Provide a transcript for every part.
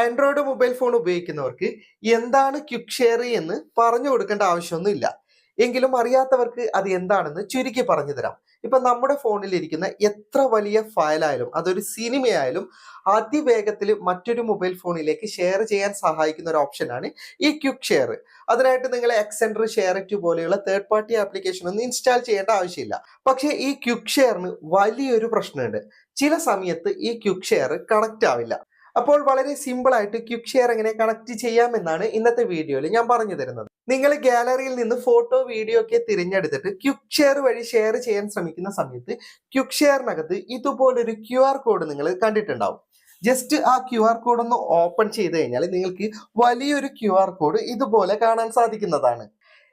Android mobile phone ഉപയോഗിക്കുന്നവർക്ക് എന്താണ് quick share എന്ന് പറഞ്ഞു കൊടുക്കേണ്ട ആവശ്യമൊന്നുമില്ല. എങ്കിലും അറിയാത്തവർക്ക് അത് എന്താണെന്ന് ചുരുക്കി പറഞ്ഞു തരാം. ഇപ്പൊ നമ്മുടെ ഫോണിൽ ഇരിക്കുന്ന എത്ര വലിയ ഫയലായാലും അതൊരു സിനിമയായാലും അതിവേഗത്തിൽ മറ്റൊരു മൊബൈൽ ഫോണിലേക്ക് ഷെയർ ചെയ്യാൻ സഹായിക്കുന്ന ഒരു ഓപ്ഷനാണ് ഈ ക്വിക്ക് ഷെയർ അതിനായിട്ട് നിങ്ങൾ എക്സെൻഡർ ഷെയർ ഇറ്റ് പോലെയുള്ള തേർഡ് പാർട്ടി ആപ്ലിക്കേഷൻ ഒന്നും ഇൻസ്റ്റാൾ ചെയ്യേണ്ട ആവശ്യമില്ല. പക്ഷേ ഈ ക്വിക്ക് ഷെയറിന് വലിയൊരു പ്രശ്നമുണ്ട്. ചില സമയത്ത് ഈ ക്വിക്ക് ഷെയർ കണക്റ്റ് ആവില്ല. അപ്പോൾ വളരെ സിമ്പിൾ ആയിട്ട് ക്വിക്ക് ഷെയർ എങ്ങനെ കണക്ട് ചെയ്യാമെന്നാണ് ഇന്നത്തെ വീഡിയോയിൽ ഞാൻ പറഞ്ഞു തരുന്നത്. നിങ്ങൾ ഗാലറിയിൽ നിന്ന് ഫോട്ടോ വീഡിയോ ഒക്കെ തിരഞ്ഞെടുത്തിട്ട് ക്വിക്ക് ഷെയർ വഴി ഷെയർ ചെയ്യാൻ ശ്രമിക്കുന്ന സമയത്ത് ക്വിക്ക് ഷെയറിനകത്ത് ഇതുപോലൊരു ക്യു ആർ കോഡ് നിങ്ങൾ കണ്ടിട്ടുണ്ടാവും. ജസ്റ്റ് ആ ക്യു ആർ കോഡ് ഒന്ന് ഓപ്പൺ ചെയ്ത് കഴിഞ്ഞാൽ നിങ്ങൾക്ക് വലിയൊരു ക്യു ആർ കോഡ് ഇതുപോലെ കാണാൻ സാധിക്കുന്നതാണ്.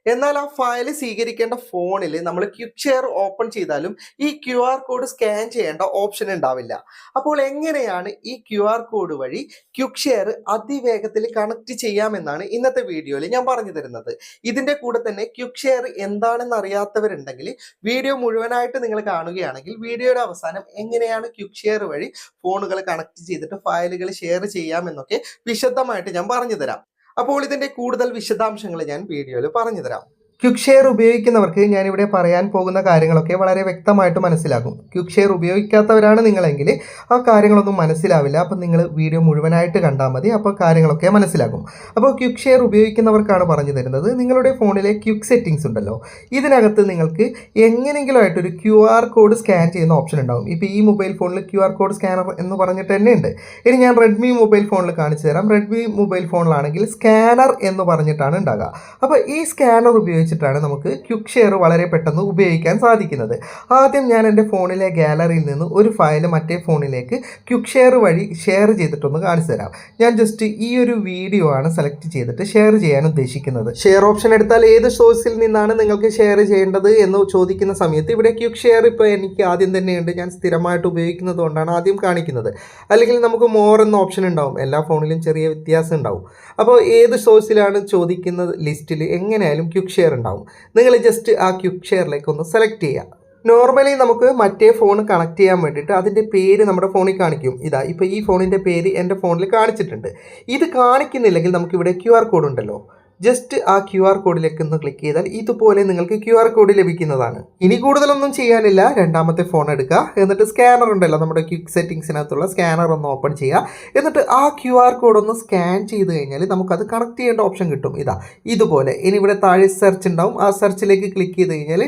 എന്നാൽ ആ ഫയൽ സ്വീകരിക്കേണ്ട ഫോണിൽ നമ്മൾ ക്വിക്ക് ഷെയർ ഓപ്പൺ ചെയ്താലും ഈ ക്യു ആർ കോഡ് സ്കാൻ ചെയ്യേണ്ട ഓപ്ഷൻ ഉണ്ടാവില്ല. അപ്പോൾ എങ്ങനെയാണ് ഈ ക്യു ആർ കോഡ് വഴി ക്വിക്ക് ഷെയർ അതിവേഗത്തിൽ കണക്ട് ചെയ്യാമെന്നാണ് ഇന്നത്തെ വീഡിയോയിൽ ഞാൻ പറഞ്ഞു തരുന്നത്. ഇതിന്റെ കൂടെ തന്നെ ക്വിക്ക് ഷെയർ എന്താണെന്ന് അറിയാത്തവരുണ്ടെങ്കിൽ വീഡിയോ മുഴുവനായിട്ട് നിങ്ങൾ കാണുകയാണെങ്കിൽ വീഡിയോയുടെ അവസാനം എങ്ങനെയാണ് ക്വിക്ക് ഷെയർ വഴി ഫോണുകൾ കണക്ട് ചെയ്തിട്ട് ഫയലുകൾ ഷെയർ ചെയ്യാമെന്നൊക്കെ വിശദമായിട്ട് ഞാൻ പറഞ്ഞു തരാം. അപ്പോൾ ഇതിന്റെ കൂടുതൽ വിശദാംശങ്ങൾ ഞാൻ വീഡിയോയിൽ പറഞ്ഞു തരാം ക്വിക്ക് ഷെയർ ഉപയോഗിക്കുന്നവർക്ക് ഞാനിവിടെ പറയാൻ പോകുന്ന കാര്യങ്ങളൊക്കെ വളരെ വ്യക്തമായിട്ട് മനസ്സിലാകും. ക്വിക്ക് ഷെയർ ഉപയോഗിക്കാത്തവരാണ് നിങ്ങളെങ്കിൽ ആ കാര്യങ്ങളൊന്നും മനസ്സിലാവില്ല. അപ്പം നിങ്ങൾ വീഡിയോ മുഴുവനായിട്ട് കണ്ടാൽ മതി. അപ്പോൾ കാര്യങ്ങളൊക്കെ മനസ്സിലാകും. അപ്പോൾ ക്വിക്ക് ഷെയർ ഉപയോഗിക്കുന്നവർക്കാണ് പറഞ്ഞു തരുന്നത്. നിങ്ങളുടെ ഫോണിലെ ക്യുക്ക് സെറ്റിംഗ്സ് ഉണ്ടല്ലോ. ഇതിനകത്ത് നിങ്ങൾക്ക് എങ്ങനെയെങ്കിലും ആയിട്ടൊരു ക്യു ആർ കോഡ് സ്കാൻ ചെയ്യുന്ന ഓപ്ഷൻ ഉണ്ടാകും ഇപ്പോൾ ഈ മൊബൈൽ ഫോണിൽ ക്യു ആർ കോഡ് സ്കാനർ എന്ന് പറഞ്ഞിട്ട് തന്നെ ഉണ്ട്. ഇനി ഞാൻ റെഡ്മി മൊബൈൽ ഫോണിൽ കാണിച്ചു തരാം. റെഡ്മി മൊബൈൽ ഫോണിലാണെങ്കിൽ സ്കാനർ എന്ന് പറഞ്ഞിട്ടാണ് ഉണ്ടാകുക അപ്പോൾ ഈ സ്കാനർ ഉപയോഗിച്ചിട്ടാണ് നമുക്ക് ക്യുക്ക് ഷെയർ വളരെ പെട്ടെന്ന് ഉപയോഗിക്കാൻ സാധിക്കുന്നത്. ആദ്യം ഞാൻ എന്റെ ഫോണിലെ ഗാലറിയിൽ നിന്ന് ഒരു ഫയൽ മറ്റേ ഫോണിലേക്ക് ക്യുക്ക് ഷെയർ വഴി ഷെയർ ചെയ്തിട്ടൊന്ന് കാണിച്ചു തരാം. ഞാൻ ജസ്റ്റ് ഈ ഒരു വീഡിയോ ആണ് സെലക്ട് ചെയ്തിട്ട് ഷെയർ ചെയ്യാൻ ഉദ്ദേശിക്കുന്നത്. ഷെയർ ഓപ്ഷൻ എടുത്താൽ ഏത് സോഴ്സിൽ നിന്നാണ് നിങ്ങൾക്ക് ഷെയർ ചെയ്യേണ്ടത് എന്ന് ചോദിക്കുന്ന സമയത്ത് ഇവിടെ ക്യുക്ക് ഷെയർ ഇപ്പോൾ എനിക്ക് ആദ്യം തന്നെയുണ്ട്. ഞാൻ സ്ഥിരമായിട്ട് ഉപയോഗിക്കുന്നത് കൊണ്ടാണ് ആദ്യം കാണിക്കുന്നത്. അല്ലെങ്കിൽ നമുക്ക് മോർ എന്ന ഓപ്ഷൻ ഉണ്ടാവും. എല്ലാ ഫോണിലും ചെറിയ വ്യത്യാസം ഉണ്ടാവും. അപ്പോൾ ഏത് സോഴ്സിലാണ് ചോദിക്കുന്ന ലിസ്റ്റിൽ എങ്ങനെയായാലും ക്യുക്ക് ഷെയർ ഉണ്ടാവും. നിങ്ങൾ ജസ്റ്റ് ആ ക്യുക്ക് ഷെയറിലേക്ക് ഒന്ന് സെലക്ട് ചെയ്യുക. നോർമലി നമുക്ക് മറ്റേ ഫോൺ കണക്ട് ചെയ്യാൻ വേണ്ടിയിട്ട് അതിന്റെ പേര് നമ്മുടെ ഫോണിൽ കാണിക്കും. ഇതാ ഇപ്പോൾ ഈ ഫോണിന്റെ പേര് എന്റെ ഫോണിൽ കാണിച്ചിട്ടുണ്ട്. ഇത് കാണിക്കുന്നില്ലെങ്കിൽ നമുക്കിവിടെ ക്യു ആർ കോഡ് ഉണ്ടല്ലോ. ജസ്റ്റ് ആ ക്യു ആർ കോഡിലേക്ക് ഒന്ന് ക്ലിക്ക് ചെയ്താൽ ഇതുപോലെ നിങ്ങൾക്ക് ക്യു ആർ കോഡ് ലഭിക്കുന്നതാണ്. ഇനി കൂടുതലൊന്നും ചെയ്യാനില്ല. രണ്ടാമത്തെ ഫോൺ എടുക്കുക. എന്നിട്ട് സ്കാനർ ഉണ്ടല്ലോ. നമ്മുടെ ക്വിക്ക് സെറ്റിങ്സിനകത്തുള്ള സ്കാനർ ഒന്ന് ഓപ്പൺ ചെയ്യുക. എന്നിട്ട് ആ ക്യു ആർ കോഡ് ഒന്ന് സ്കാൻ ചെയ്ത് കഴിഞ്ഞാൽ നമുക്കത് കണക്ട് ചെയ്യേണ്ട ഓപ്ഷൻ കിട്ടും. ഇതാ ഇതുപോലെ. ഇനി ഇവിടെ താഴെ സെർച്ച് ഉണ്ടാവും. ആ സെർച്ചിലേക്ക് ക്ലിക്ക് ചെയ്ത് കഴിഞ്ഞാൽ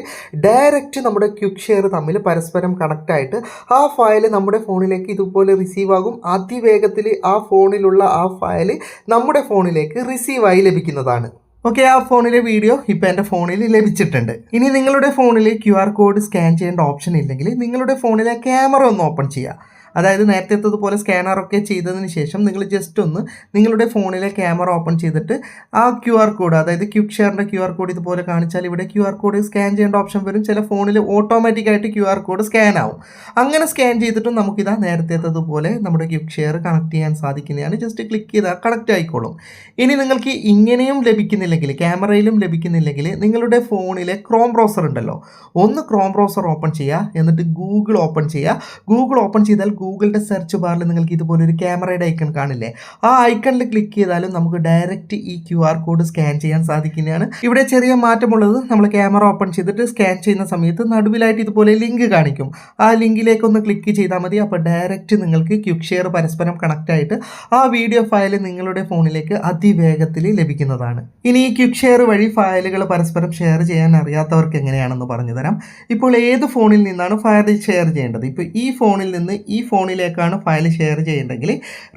ഡയറക്റ്റ് നമ്മുടെ ക്വിക്ക് ഷെയർ തമ്മിൽ പരസ്പരം കണക്റ്റ് ആയിട്ട് ആ ഫയൽ നമ്മുടെ ഫോണിലേക്ക് ഇതുപോലെ റിസീവ് ആകും. അതിവേഗത്തിൽ ആ ഫോണിലുള്ള ആ ഫയൽ നമ്മുടെ ഫോണിലേക്ക് റിസീവായി ലഭിക്കുന്നതാണ്. ഓക്കെ ആ ഫോണിലെ വീഡിയോ ഇപ്പോൾ എന്റെ ഫോണിൽ ലഭിച്ചിട്ടുണ്ട്. ഇനി നിങ്ങളുടെ ഫോണിൽ ക്യു ആർ കോഡ് സ്കാൻ ചെയ്യേണ്ട ഓപ്ഷൻ ഇല്ലെങ്കിൽ നിങ്ങളുടെ ഫോണിലെ ക്യാമറ ഒന്ന് ഓപ്പൺ ചെയ്യുക. അതായത് നേരത്തെത്തതുപോലെ സ്കാനറൊക്കെ ചെയ്തതിന് ശേഷം നിങ്ങൾ ജസ്റ്റ് ഒന്ന് നിങ്ങളുടെ ഫോണിലെ ക്യാമറ ഓപ്പൺ ചെയ്തിട്ട് ആ ക്യു ആർ കോഡ് അതായത് ക്യുക്ക് ഷെയറിന്റെ ക്യു ആർ കോഡ് ഇതുപോലെ കാണിച്ചാൽ ഇവിടെ ക്യു ആർ കോഡ് സ്കാൻ ചെയ്യേണ്ട ഓപ്ഷൻ വരും. ചില ഫോണിൽ ഓട്ടോമാറ്റിക്കായിട്ട് ക്യു ആർ കോഡ് സ്കാൻ ആവും. അങ്ങനെ സ്കാൻ ചെയ്തിട്ടും നമുക്കിതാ നേരത്തേത്തതുപോലെ നമ്മുടെ ക്യുക്ക് ഷെയർ കണക്ട് ചെയ്യാൻ സാധിക്കുന്നതാണ്. ജസ്റ്റ് ക്ലിക്ക് ചെയ്താൽ കണക്റ്റ് ആയിക്കോളും. ഇനി നിങ്ങൾക്ക് ഇങ്ങനെയും ലഭിക്കുന്നില്ലെങ്കിൽ ക്യാമറയിലും ലഭിക്കുന്നില്ലെങ്കിൽ നിങ്ങളുടെ ഫോണിലെ ക്രോം ബ്രൗസർ ഉണ്ടല്ലോ. ഒന്ന് ക്രോം ബ്രൗസർ ഓപ്പൺ ചെയ്യുക എന്നിട്ട് ഗൂഗിൾ ഓപ്പൺ ചെയ്യുക. ഗൂഗിൾ ഓപ്പൺ ചെയ്താൽ ഗൂഗിളിന്റെ സെർച്ച് ബാറിൽ നിങ്ങൾക്ക് ഇതുപോലെ ഒരു ക്യാമറയുടെ ഐക്കൺ കാണില്ലേ? ആ ഐക്കണിൽ ക്ലിക്ക് ചെയ്താലും നമുക്ക് ഡയറക്റ്റ് ഈ ക്യു ആർ കോഡ് സ്കാൻ ചെയ്യാൻ സാധിക്കുന്നതാണ്. ഇവിടെ ചെറിയ മാറ്റമുള്ളത്. നമ്മൾ ക്യാമറ ഓപ്പൺ ചെയ്തിട്ട് സ്കാൻ ചെയ്യുന്ന സമയത്ത് നടുവിലായിട്ട് ഇതുപോലെ ലിങ്ക് കാണിക്കും. ആ ലിങ്കിലേക്ക് ഒന്ന് ക്ലിക്ക് ചെയ്താൽ മതി. അപ്പോൾ ഡയറക്റ്റ് നിങ്ങൾക്ക് ക്യുക്ക് ഷെയർ പരസ്പരം കണക്റ്റ് ആയിട്ട് ആ വീഡിയോ ഫയൽ നിങ്ങളുടെ ഫോണിലേക്ക് അതിവേഗത്തിൽ ലഭിക്കുന്നതാണ്. ഇനി ഈ ക്യുക്ക് ഷെയർ വഴി ഫയലുകൾ പരസ്പരം ഷെയർ ചെയ്യാൻ അറിയാത്തവർക്ക് എങ്ങനെയാണെന്ന് പറഞ്ഞു തരാം. ഇപ്പോൾ ഏത് ഫോണിൽ നിന്നാണ് ഫയൽ ഷെയർ ചെയ്യേണ്ടത്? ഇപ്പോൾ ഈ ഫോണിൽ നിന്ന് ഈ ഫോണിലേക്കാണ് ഫയൽ ഷെയർ ചെയ്യേണ്ടെങ്കിൽ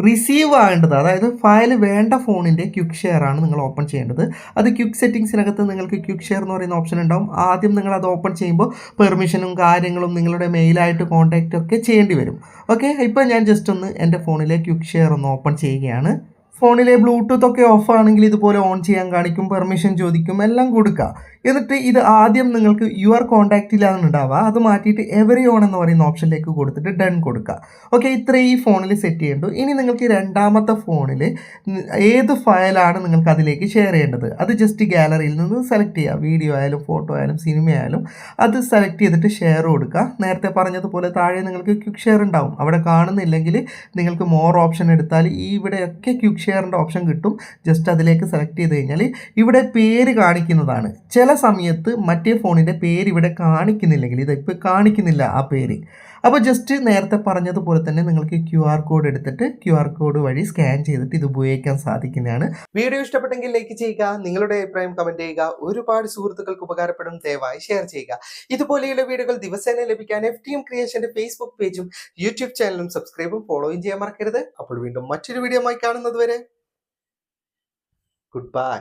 റിസീവ് ആകേണ്ടത് അതായത് ഫയൽ വേണ്ട ഫോണിന്റെ ക്യുക്ക് ഷെയർ ആണ് നിങ്ങൾ ഓപ്പൺ ചെയ്യേണ്ടത്. അത് ക്യുക്ക് സെറ്റിംഗ്സിനകത്ത് നിങ്ങൾക്ക് ക്യുക്ക് ഷെയർ എന്ന് പറയുന്ന ഓപ്ഷൻ ഉണ്ടാവും. ആദ്യം നിങ്ങൾ അത് ഓപ്പൺ ചെയ്യുമ്പോൾ പെർമിഷനും കാര്യങ്ങളും നിങ്ങളുടെ മെയിലായിട്ട് കോൺടാക്റ്റ് ഒക്കെ ചെയ്യേണ്ടി വരും. ഓക്കെ ഇപ്പോൾ ഞാൻ ജസ്റ്റ് ഒന്ന് എന്റെ ഫോണിലെ ക്യുക്ക് ഷെയർ ഒന്ന് ഓപ്പൺ ചെയ്യുകയാണ്. ഫോണിലെ ബ്ലൂടൂത്ത് ഒക്കെ ഓഫ് ആണെങ്കിൽ ഇതുപോലെ ഓൺ ചെയ്യാൻ കാണിക്കും പെർമിഷൻ ചോദിക്കും എല്ലാം കൊടുക്കുക എന്നിട്ട് ഇത് ആദ്യം നിങ്ങൾക്ക് യുവർ കോൺടാക്റ്റിലാണ് ഉണ്ടാവുക. അത് മാറ്റിയിട്ട് എവറി ഓൺ എന്ന് പറയുന്ന ഓപ്ഷനിലേക്ക് കൊടുത്തിട്ട് ഡൺ കൊടുക്കുക. ഓക്കെ ഇത്രയും ഈ ഫോണിൽ സെറ്റ് ചെയ്യേണ്ടു. ഇനി നിങ്ങൾക്ക് രണ്ടാമത്തെ ഫോണിൽ ഏത് ഫയലാണ് നിങ്ങൾക്ക് അതിലേക്ക് ഷെയർ ചെയ്യേണ്ടത്? അത് ജസ്റ്റ് ഗാലറിയിൽ നിന്ന് സെലക്ട് ചെയ്യുക. വീഡിയോ ആയാലും ഫോട്ടോ ആയാലും സിനിമ ആയാലും അത് സെലക്ട് ചെയ്തിട്ട് ഷെയർ കൊടുക്കുക. നേരത്തെ പറഞ്ഞതുപോലെ താഴെ നിങ്ങൾക്ക് ക്യുക്ക് ഷെയർ ഉണ്ടാവും. അവിടെ കാണുന്നില്ലെങ്കിൽ നിങ്ങൾക്ക് മോർ ഓപ്ഷൻ എടുത്താൽ ഈ ഇവിടെയൊക്കെ ക്വിക്ക് ഷെയറിന്റെ ഓപ്ഷൻ കിട്ടും. ജസ്റ്റ് അതിലേക്ക് സെലക്ട് ചെയ്ത് കഴിഞ്ഞാൽ ഇവിടെ പേര് കാണിക്കുന്നതാണ്. ചില സമയത്ത് മറ്റേ ഫോണിന്റെ പേര് ഇവിടെ കാണിക്കുന്നില്ലെങ്കിൽ ഇതിപ്പോൾ കാണിക്കുന്നില്ല ആ പേര്. അപ്പോൾ ജസ്റ്റ് നേരത്തെ പറഞ്ഞതുപോലെ തന്നെ നിങ്ങൾക്ക് ക്യു ആർ കോഡ് എടുത്തിട്ട് ക്യു ആർ കോഡ് വഴി സ്കാൻ ചെയ്തിട്ട് ഇത് ഉപയോഗിക്കാൻ സാധിക്കുന്നതാണ്. വീഡിയോ ഇഷ്ടപ്പെട്ടെങ്കിൽ ലൈക്ക് ചെയ്യുക നിങ്ങളുടെ അഭിപ്രായം കമന്റ് ചെയ്യുക ഒരുപാട് സുഹൃത്തുക്കൾക്ക് ഉപകാരപ്പെടും ദയവായി ഷെയർ ചെയ്യുക. ഇതുപോലെയുള്ള വീഡിയോകൾ ദിവസേന ലഭിക്കാൻ എഫ് ടി എം ക്രിയേഷന്റെ ഫേസ്ബുക്ക് പേജും യൂട്യൂബ് ചാനലും സബ്സ്ക്രൈബും ഫോളോയും ചെയ്യാൻ മറക്കരുത്. അപ്പോൾ വീണ്ടും മറ്റൊരു വീഡിയോ ആയി കാണുന്നത് വരെ ഗുഡ് ബൈ